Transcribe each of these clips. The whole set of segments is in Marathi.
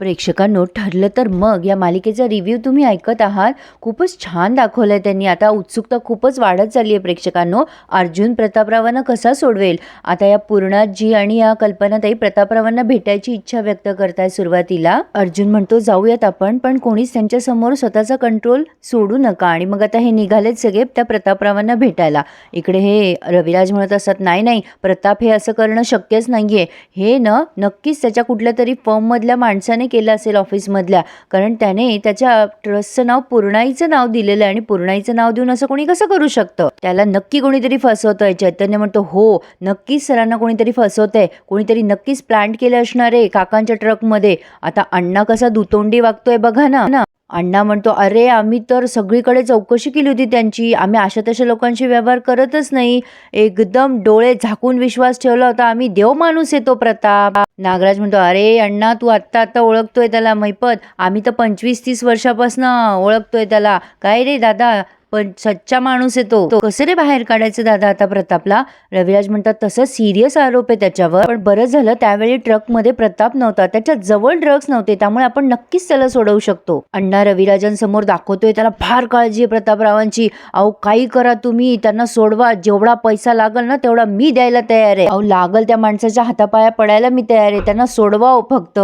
प्रेक्षकांनो ठरलं तर मग. या मालिकेचा रिव्ह्यू तुम्ही ऐकत आहात. खूपच छान दाखवलं आहे त्यांनी. आता उत्सुकता खूपच वाढत चालली आहे प्रेक्षकांनो. अर्जुन प्रतापरावांना कसा सोडवेल? आता या पूर्णाजी आणि या कल्पनाताई प्रतापरावांना भेटायची इच्छा व्यक्त करताय सुरुवातीला. अर्जुन म्हणतो जाऊयात आपण पण कोणीच त्यांच्यासमोर स्वतःचा कंट्रोल सोडू नका. आणि मग आता हे निघालेत सगळे त्या प्रतापरावांना भेटायला. इकडे हे रविराज म्हणत असतात नाही नाही प्रताप हे असं करणं शक्यच नाही आहे हे न नक्कीच त्याच्या कुठल्या तरी फर्ममधल्या माणसाने केलं असेल ऑफिसमधल्या. कारण त्याने त्याच्या ट्रस्टचं नाव पूर्णाईचं नाव दिलेलं आहे आणि पूर्णाईचं नाव देऊन असं कोणी कसं करू शकतं? त्याला नक्की कोणीतरी फसवतंय. चैतन्य म्हणतो हो नक्कीच सरांना कोणीतरी फसवतंय. कोणीतरी नक्कीच प्लांट केलं असणार आहे काकांच्या ट्रकमध्ये. आता अण्णा कसा दुतोंडी वागतोय बघा ना ना. अण्णा म्हणतो अरे आम्ही तर सगळीकडे चौकशी केली होती त्यांची. आम्ही अशा तशा लोकांशी व्यवहार करतच नाही. एकदम डोळे झाकून विश्वास ठेवला होता. आम्ही देव माणूस येतो प्रताप. नागराज म्हणतो अरे अण्णा तू आत्ता आत्ता ओळखतोय त्याला मैपत. आम्ही तर पंचवीस तीस वर्षापासून ओळखतोय त्याला. काय रे दादा? पण सच्चा माणूस येतो तो. कसे रे बाहेर काढायचं दादा? आता प्रतापला रविराज म्हणतात तसं सिरियस आरोप आहे त्याच्यावर. पण बरं झालं त्यावेळी ट्रकमध्ये प्रताप नव्हता. त्याच्याजवळ ड्रग्स नव्हते त्यामुळे आपण नक्कीच त्याला सोडवू शकतो. अण्णा रविराजांसमोर दाखवतोय त्याला फार काळजी आहे प्रतापरावांची. अहो काही करा तुम्ही त्यांना सोडवा. जेवढा पैसा लागल ना तेवढा मी द्यायला तयार आहे. अहो लागल त्या माणसाच्या हातापाया पडायला मी तयार आहे. त्यांना सोडवा फक्त.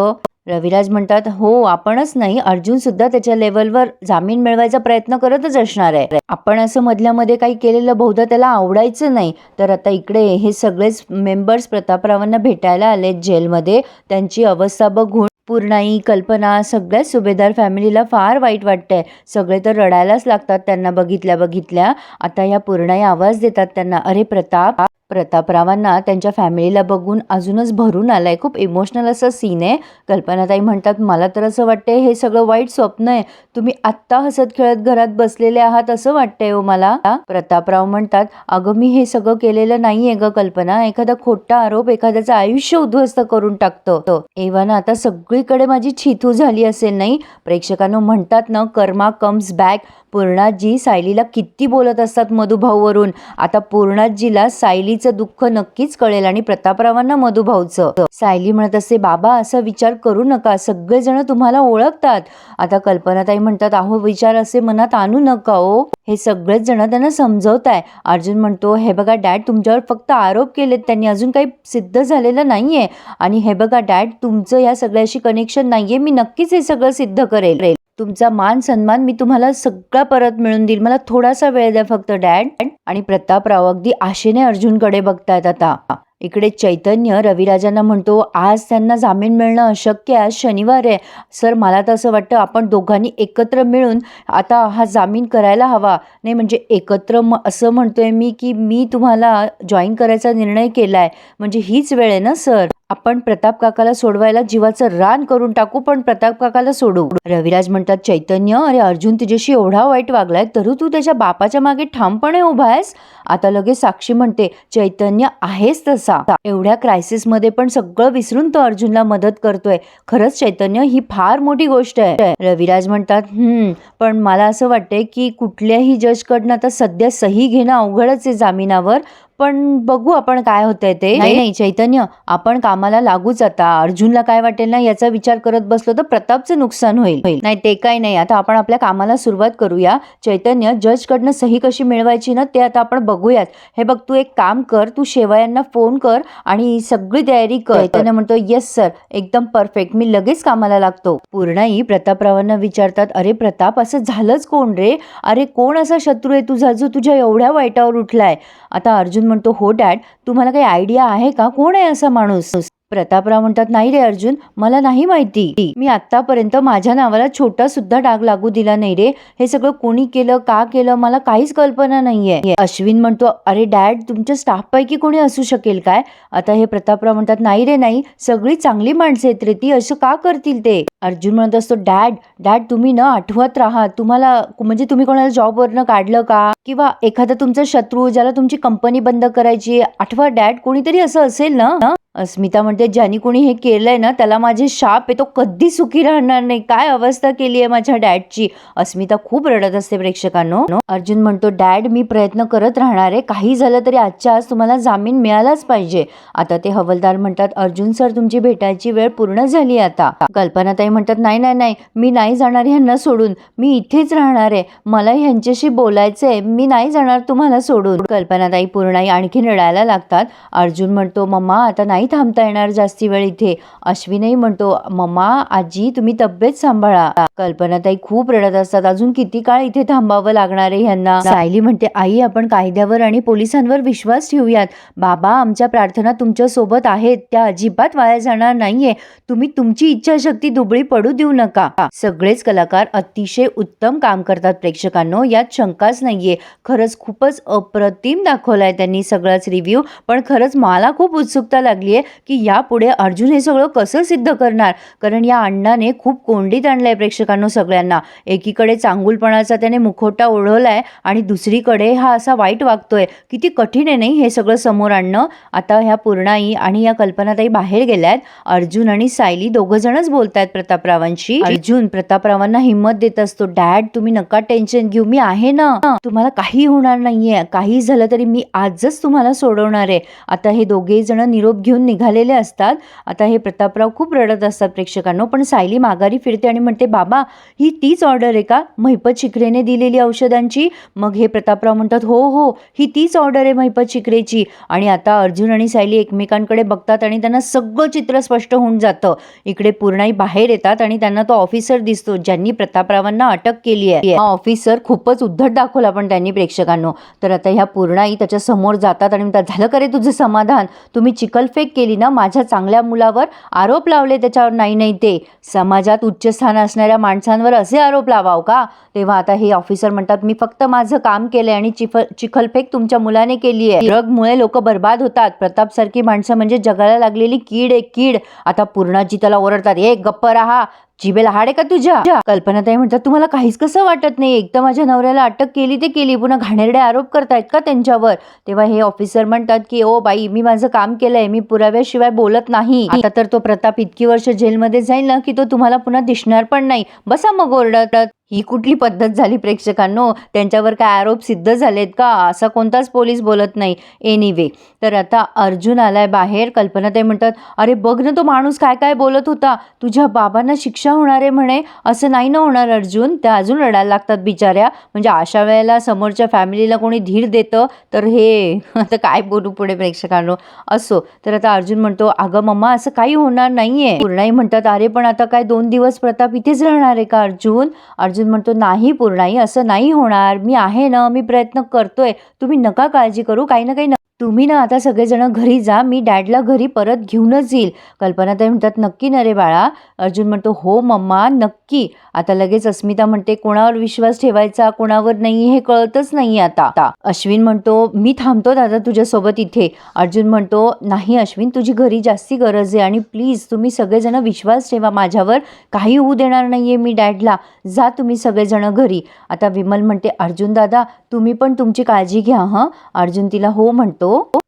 रविराज म्हणतात हो आपणच नाही अर्जुन सुद्धा त्याच्या लेवलवर जामीन मिळवायचा प्रयत्न करतच असणार आहे. आपण असं मधल्यामध्ये काही केलेलं बहुधा त्याला आवडायचं नाही. तर आता इकडे हे सगळेच मेंबर्स प्रतापरावांना भेटायला आलेत जेलमध्ये. त्यांची अवस्था बघून पूर्णाई कल्पना सगळ्याच सुभेदार फॅमिलीला फार वाईट वाटतंय. सगळे तर रडायलाच लागतात त्यांना बघितल्या बघितल्या. आता या पूर्णाई आवाज देतात त्यांना अरे प्रताप प्रतापरावांना त्यांच्या फॅमिलीला बघून अजूनच भरून आलाय. खूप इमोशनल असं सीन आहे. कल्पनाताई म्हणतात मला तर असं वाटतंय हे सगळं वाईट स्वप्न आहे. तुम्ही आत्ता हसत खेळत घरात बसलेले आहात असं वाटतंय हो मला. प्रतापराव म्हणतात अगं मी हे सगळं केलेलं नाहीये ग कल्पना. एखादा खोटा आरोप एखाद्याचं आयुष्य उद्ध्वस्त करून टाकतो. एव्हाना आता सगळीकडे माझी छिथू झाली असेल नाही? प्रेक्षकांनो म्हणतात ना कर्मा कम्स बॅक पूर्णाजी सायलीला किती बोलत असतात मधुभाऊवरून. आता पूर्णाजीला सायलीचं दुःख नक्कीच कळेल आणि प्रतापरावांना मधुभाऊचं. सायली म्हणत असते बाबा असा विचार करू नका. सगळेजण तुम्हाला ओळखतात. आता कल्पनाताई म्हणतात अहो विचार असे मनात आणू नका ओ हे सगळेच जण त्यांना समजवत आहे अर्जुन म्हणतो हे बघा डॅड तुमच्यावर फक्त आरोप केलेत. त्यांनी अजून काही सिद्ध झालेलं नाहीये. आणि हे बघा डॅड तुमचं या सगळ्याशी कनेक्शन नाहीये. मी नक्कीच हे सगळं सिद्ध करेल. तुमचा मान सन्मान मी तुम्हाला सगळा परत मिळून देईल. मला थोडासा वेळ द्या फक्त डॅड. आणि प्रतापराव अगदी आशेने अर्जुनकडे बघतायत आता. इकडे चैतन्य रविराजांना म्हणतो आज त्यांना जामीन मिळणं अशक्य आहे. आज शनिवार आहे. सर मला तर असं वाटतं आपण दोघांनी एकत्र मिळून आता हा जामीन करायला हवा. नाही म्हणजे एकत्र म असं म्हणतोय मी की मी तुम्हाला जॉईन करायचा निर्णय केला आहे म्हणजे हीच वेळ आहे ना सर? आपण प्रताप काकाला सोडवायला जीवाचं रान करून टाकू पण प्रताप काकाला सोडू. रविराज म्हणतात चैतन्य अरे अर्जुन तुझ्याशी एवढा वाईट वागलाय तरी तू त्याच्या बापाच्या मागे ठामपणे उभा आहेस? आता लगेच साक्षी म्हणते चैतन्य आहेस तसा. एवढ्या क्रायसिसमध्ये पण सगळं विसरून तो अर्जुनला मदत करतोय. खरंच चैतन्य ही फार मोठी गोष्ट आहे. रविराज म्हणतात हम्म पण मला असं वाटतंय की कुठल्याही जजकडनं आता सध्या सही घेणं अवघडच आहे जामिनावर. पण बघू आपण काय होतंय ते. नाही नाही चैतन्य आपण कामाला लागूच आता अर्जुनला काय वाटेल ना याचा विचार करत बसलो तर प्रतापचं नुकसान होईल. नाही ते काय नाही. आता आपण आपल्या कामाला सुरुवात करूया. चैतन्य जजकडनं सही कशी मिळवायची ना ते आता आपण बघूयात. हे बघ तू एक काम कर. तू शेवयांना फोन कर आणि सगळी तयारी कर. चैतन्य म्हणतो येस सर एकदम परफेक्ट मी लगेच कामाला लागतो. पूर्णाई प्रतापरावांना विचारतात अरे प्रताप असं झालंच कोण रे? अरे कोण असा शत्रू आहे तुझा जो तुझ्या एवढ्या वाईटावर उठलाय? आता अर्जुन म्हणतो हो डॅड तुम्हाला काही आयडिया आहे का? कोण आहे असा माणूस? प्रतापराव म्हणतात नाही रे अर्जुन मला नाही माहिती. मी आतापर्यंत माझ्या नावाला छोटा सुद्धा डाग लागू दिला नाही रे. हे सगळं कोणी केलं का केलं मला काहीच कल्पना नाहीये. अश्विन म्हणतो अरे डॅड तुमच्या स्टाफ पैकी कोणी असू शकेल काय? आता हे प्रतापराव म्हणतात नाही रे नाही. सगळी चांगली माणसं आहेत रे ती. असं का करतील ते? अर्जुन म्हणत असतो डॅड डॅड तुम्ही न आठवत राहा. तुम्हाला म्हणजे तुम्ही कोणाला जॉबवरनं काढलं का? किंवा एखादा तुमचा शत्रू ज्याला तुमची कंपनी बंद करायची आठवा डॅड कोणीतरी असं असेल ना अस्मिता म्हणते ज्यानी कोणी हे केलंय ना त्याला माझे शाप आहे तो कधी सुखी राहणार नाही. काय अवस्था केली आहे माझ्या डॅडची? अस्मिता खूप रडत असते प्रेक्षकांनो. अर्जुन म्हणतो डॅड मी प्रयत्न करत राहणार आहे. काही झालं तरी आजच्या आज तुम्हाला जामीन मिळालाच पाहिजे. आता ते हवलदार म्हणतात अर्जुन सर तुमची भेटायची वेळ पूर्ण झाली आता. कल्पनाताई म्हणतात नाही नाही नाही मी नाही जाणार ह्यांना सोडून. मी इथेच राहणार आहे. मला ह्यांच्याशी बोलायचं आहे मी नाही जाणार तुम्हाला सोडून. कल्पनाताई पूर्णाई आणखी रडायला लागतात. अर्जुन म्हणतो मम्मा आता नाही थांबता येणार जास्ती वेळ इथे. अश्विनही म्हणतो मम्मा आजी तुम्ही तब्येत सांभाळा. कल्पनाताई खूप रडत असतात. अजून किती काळ इथे थांबावं लागणार आहे यांना सायली म्हणते आई आपण कायद्यावर आणि पोलिसांवर विश्वास ठेवूयात. बाबा आमच्या प्रार्थना तुमच्यासोबत आहेत. त्या अजिबात वाया जाणार नाहीये. तुम्ही तुमची इच्छाशक्ती दुबळी पडू देऊ नका. सगळेच कलाकार अतिशय उत्तम काम करतात प्रेक्षकांनो. यात शंकाच नाहीये. खरंच खूपच अप्रतिम दाखवलाय त्यांनी सगळाच रिव्ह्यू पण खरंच मला खूप उत्सुकता लागली आहे की यापुढे अर्जुन हे सगळं कसं सिद्ध करणार? कारण या अण्णाने खूप कोंडीत आणलंय प्रेक्षकांनो सगळ्यांना. एकीकडे चांगुलपणाचा त्याने मुखवटा ओढवलाय आणि दुसरीकडे हा असा वाईट वागतोय. किती कठीण आहे नाही हे सगळं समोर आणणं? आता ह्या पूर्णाई आणि या कल्पनाताई बाहेर गेल्या आहेत अर्जुन आणि सायली दोघं जणच बोलतायत प्रतापरावांशी. अर्जुन प्रतापरावांना हिंमत देत असतो डॅड तुम्ही नका टेन्शन घेऊ मी आहे ना. तुम्हाला काही होणार नाहीये. काही झालं तरी मी आजच तुम्हाला सोडवणार आहे. आता हे दोघेही जण निरोप घेऊन निघालेले असतात. आता हे प्रतापराव खूप रडत असतात प्रेक्षकांनो. पण सायली माघारी फिरते आणि म्हणते बाबा ही तीच ऑर्डर आहे का? महिपत चिखरेने दिलेली औषधांची. मग हे प्रतापराव म्हणतात हो हो ही तीच ऑर्डर आहे महिपत चिखरेची आणि आता अर्जुन आणि सायली एकमेकांकडे बघतात आणि त्यांना सगळं चित्र स्पष्ट होऊन जातं. इकडे पूर्णाई बाहेर येतात आणि त्यांना तो ऑफिसर दिसतो ज्यांनी प्रतापरावांना अटक केली आहे. हा ऑफिसर खूपच उद्धट दाखवला पण त्यांनी प्रेक्षकांनो. तर आता ह्या पूर्णाई त्याच्यासमोर जातात आणि म्हणतात झालं का रे तुझं समाधान? तुम्ही चिकलफेक केली ना माझ्या चांगल्या मुलावर? आरोप लावले त्याच्यावर नाही नाही ते. समाजात उच्च स्थान असणाऱ्या माणसांवर असे आरोप लावाव का? तेव्हा आता हे ऑफिसर म्हणतात मी फक्त माझं काम केलंय आणि चिफ चिखलफेक तुमच्या मुलाने केली आहे ड्रगमुळे लोक बर्बाद होतात. प्रताप सारखी माणसं म्हणजे जगाला लागलेली कीड आहे कीड. आता पूर्णाजी त्याला ओरडतात ए गप्प राहा. जिबेला हाड आहे का तुझ्या? कल्पनाताई म्हणतात तुम्हाला काहीच कसं वाटत नाही? एकदा माझ्या नवऱ्याला अटक केली ते केली. पुन्हा घाणेरडे आरोप करतायत का त्यांच्यावर? तेव्हा हे ऑफिसर म्हणतात की ओ बाई मी माझं काम केलंय. मी पुराव्याशिवाय बोलत नाही. आता तर तो प्रताप इतकी वर्ष जेलमध्ये जाईल ना की तो तुम्हाला पुन्हा दिसणार पण नाही. बसा मग ओरडत. ही कुठली पद्धत झाली प्रेक्षकांनो? त्यांच्यावर काय आरोप सिद्ध झालेत का? असा कोणताच पोलीस बोलत नाही. एनिवे तर आता अर्जुन आलाय बाहेर. कल्पना ते म्हणतात अरे बघ ना तो माणूस काय काय बोलत होता. तुझ्या बाबांना शिक्षा होणार आहे म्हणे. असं नाही ना होणार अर्जुन. त्या अजून रडायला लागतात बिचाऱ्या. म्हणजे अशा वेळेला समोरच्या फॅमिलीला कोणी धीर देतं तर हे आता काय बोलू पुढे प्रेक्षकांनो? असो. तर आता अर्जुन म्हणतो अगं मम्मा असं काही होणार नाहीये. पूर्णाई म्हणतात अरे पण आता काय दोन दिवस प्रताप इथेच राहणार आहे का अर्जुन? अर्जुन म्हणतो नाही पूर्णाई असं नाही होणार. मी आहे ना मी प्रयत्न करतोय. तुम्ही नका काळजी करू. काही ना काही तुम्ही ना आता सगळेजण घरी जा मी डॅडला घरी परत घेऊनच येईल. कल्पना तर म्हणतात नक्की ना रे बाळा. अर्जुन म्हणतो हो मम्मा नक्की. आता लगेच अस्मिता म्हणते कोणावर विश्वास ठेवायचा कोणावर नाही हे कळतच नाही आता. आता अश्विन म्हणतो मी थांबतो दादा तुझ्यासोबत इथे. अर्जुन म्हणतो नाही अश्विन तुझी घरी जास्ती गरज आहे आणि प्लीज तुम्ही सगळेजण विश्वास ठेवा माझ्यावर. काही होऊ देणार नाही आहे मी डॅडला. जा तुम्ही सगळेजण घरी. आता विमल म्हणते अर्जुन दादा तुम्ही पण तुमची काळजी घ्या हं? अर्जुन तिला हो म्हणतो.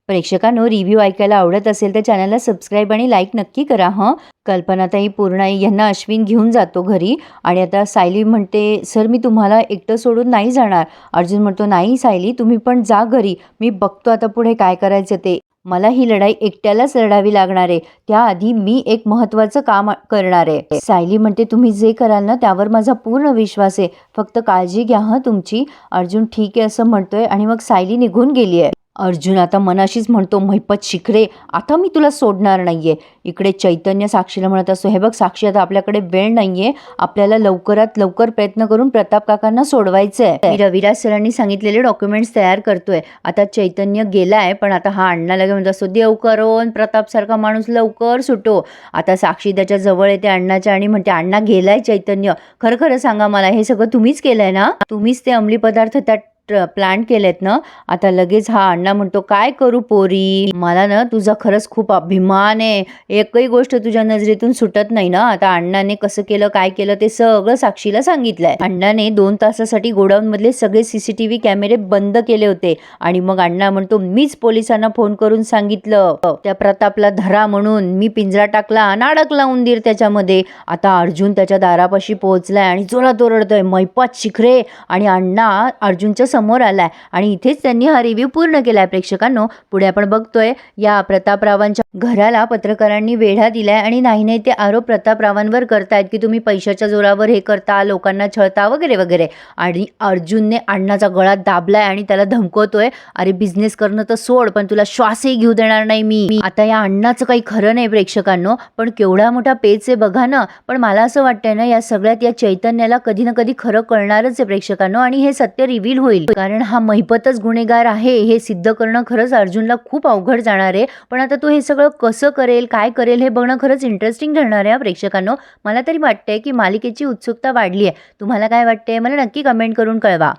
प्रेक्षकांनो रिव्ह्यू ऐकायला आवडत असेल तर चॅनलला सबस्क्राईब आणि लाईक नक्की करा हं. कल्पनाताई पूर्णाई यांना अश्विन घेऊन जातो घरी. आणि आता सायली म्हणते सर मी तुम्हाला एकटं सोडून नाही जाणार. अर्जुन म्हणतो नाही सायली तुम्ही पण जा घरी. मी बघतो आता पुढे काय करायचं ते. मला ही लढाई एकट्यालाच लढावी लागणार आहे. त्याआधी मी एक महत्वाचं काम करणार आहे. सायली म्हणते तुम्ही जे कराल ना त्यावर माझा पूर्ण विश्वास आहे. फक्त काळजी घ्या हं तुमची. अर्जुन ठीक आहे असं म्हणतोय आणि मग सायली निघून गेली आहे. अर्जुन आता मनाशीच म्हणतो महिपत शिखरे आता मी तुला सोडणार नाहीये. इकडे चैतन्य साक्षीला म्हणत असतो हे बघ साक्षी आता आपल्याकडे वेळ नाहीये. आपल्याला लवकरात लवकर प्रयत्न करून प्रताप काकांना सोडवायचं आहे रविराज सरांनी सांगितलेले डॉक्युमेंट्स तयार करतोय. आता चैतन्य गेलाय पण आता हा अण्णाला लगे म्हणत असतो देव करून प्रताप सारखा माणूस लवकर सुटो. आता साक्षी त्याच्याजवळ येते अण्णाच्या आणि म्हणते अण्णा गेलाय चैतन्य. खरं खरं सांगा मला हे सगळं तुम्हीच केलंय ना? तुम्हीच ते अंमली पदार्थ त्यात प्लॅन केलेत ना आता लगेच हा अण्णा म्हणतो काय करू पोरी? मला ना तुझा खरंच खूप अभिमान आहे. एकही गोष्ट तुझ्या नजरेतून सुटत नाही ना. आता अण्णाने कसं केलं काय केलं ते सगळं साक्षीला सांगितलंय. अण्णाने दोन तासासाठी गोडाऊन मधले सगळे सीसीटीव्ही कॅमेरे बंद केले होते. आणि मग अण्णा म्हणतो मीच पोलिसांना फोन करून सांगितलं. त्या प्रतापला धरा म्हणून. मी पिंजरा टाकला आणि अडकला उंदीर त्याच्यामध्ये. आता अर्जुन त्याच्या दारापाशी पोहोचलाय आणि जोरात ओरडतोय मैपात शिखरे. आणि अण्णा अर्जुनच्या समोर आलाय. आणि इथेच त्यांनी हा रिव्ह्यू पूर्ण केलाय प्रेक्षकांनो. पुढे आपण बघतोय या प्रतापरावांच्या घराला पत्रकारांनी वेढा दिलाय आणि नाही नाही ते आरोप प्रतापरावांवर करतायत की तुम्ही पैशाच्या जोरावर हे करता लोकांना छळता वगैरे वगैरे. आणि अर्जुनने अण्णाचा गळा दाबलाय आणि त्याला धमकवतोय अरे बिझनेस करणं तर सोड पण तुला श्वासही घेऊ देणार नाही मी. मी- आता या अण्णाचं काही खरं नाही प्रेक्षकांनो. पण केवढा मोठा पेच आहे बघा ना. पण मला असं वाटतंय ना या सगळ्यात या चैतन्याला कधी ना कधी खरं कळणारच आहे प्रेक्षकांनो. आणि हे सत्य रिव्हील होईल. कारण हा महिपतच गुन्हेगार आहे हे सिद्ध करणं खरंच अर्जुनला खूप अवघड जाणार आहे. पण आता तो हे सगळं कसं करेल काय करेल हे बघणं खरंच इंटरेस्टिंग ठरणार आहे हा प्रेक्षकांनो. मला तरी वाटतंय की मालिकेची उत्सुकता वाढली आहे तुम्हाला काय वाटतंय? मला नक्की कमेंट करून कळवा.